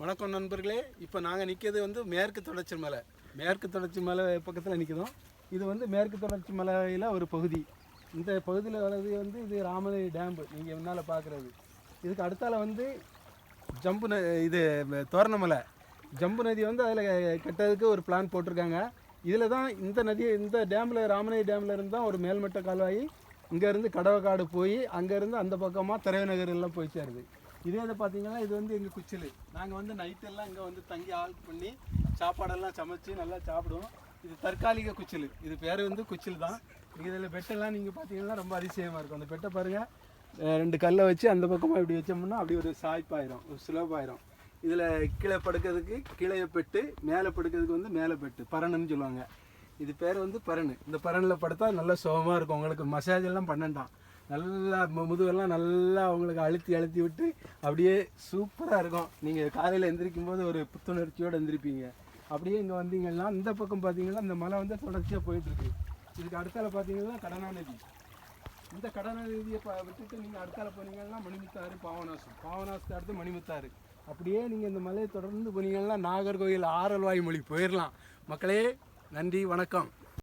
வணக்கம் நண்பர்களே. இப்போ நாங்கள் நிற்கிறது வந்து மேற்கு தொடர்ச்சி மலை. மேற்கு தொடர்ச்சி மலை பக்கத்தில் நிற்கிறோம் இது வந்து மேற்கு தொடர்ச்சி மலையில் ஒரு பகுதி. இந்த பகுதியில் வர்றது வந்து இது ராமனை டேம்பு நீங்கள் முன்னால் பார்க்குறது இதுக்கு அடுத்தால வந்து ஜம்பு ந இது தோரணமலை. ஜம்பு நதி வந்து அதில் கட்டுறதுக்கு ஒரு பிளான் போட்டிருக்காங்க. இதில் தான் இந்த நதி இந்த டேமில் ராமனை டேமில் இருந்து தான் ஒரு மேல்மட்ட கால்வாய் இங்கேருந்து கடவக்காடு போய் அங்கேருந்து அந்த பக்கமாக திரைநகர் எல்லாம் போய் சேருது. இதே இதை பார்த்தீங்கன்னா இது வந்து எங்கள் குச்சில். நாங்கள் வந்து நைட்டெல்லாம் இங்கே வந்து தங்கி ஆல் பண்ணி சாப்பாடெல்லாம் சமைச்சு நல்லா சாப்பிடுவோம். இது தற்காலிக குச்சில். இது பேர் வந்து குச்சில் தான். இதில் பெட்டெல்லாம் நீங்கள் பார்த்தீங்கன்னா ரொம்ப அதிசயமாக இருக்கும். அந்த பெட்டை பாருங்கள் ரெண்டு கல்லை வச்சு அந்த பக்கமாக இப்படி வச்சோம்னா அப்படி ஒரு சாய்ப்பாயிரும். ஒரு சுலபாயிரும். இதில் கீழே படுக்கிறதுக்கு கீழே பெட்டு மேலே படுக்கிறதுக்கு வந்து மேலே பெட்டு. பரணுன்னு சொல்லுவாங்க. இது பேர் வந்து பரணு. இந்த பரனில் படுத்தா நல்லா சுகமாக இருக்கும். உங்களுக்கு மசாஜ் எல்லாம் பண்ணண்டாம். நல்லா முதுவெல்லாம் முதுகெல்லாம் நல்லா அவங்களுக்கு அழுத்தி அழுத்தி விட்டு அப்படியே சூப்பராக இருக்கும். நீங்கள் காலையில் எந்திரிக்கும் போது ஒரு புத்துணர்ச்சியோடு எந்திரிப்பீங்க. அப்படியே இங்கே வந்தீங்கன்னா இந்த பக்கம் பார்த்தீங்கன்னா இந்த மலை வந்து தொடர்ச்சியாக போயிட்டுருக்கு. இதுக்கு அடுத்தால பார்த்தீங்கன்னா கடனா நதி இந்த கடனாநிதியை நதியை ப விட்டுட்டு நீங்கள் அடுத்தால போனீங்கன்னா மணிமுத்தாறு பாவநாசம் பாவநாசத்தை அடுத்து மணிமுத்தாறு. அப்படியே நீங்கள் இந்த மலையை தொடர்ந்து போனீங்கன்னா நாகர்கோவில் ஆரல்வாய் மொழி போயிடலாம் மக்களே நன்றி வணக்கம்.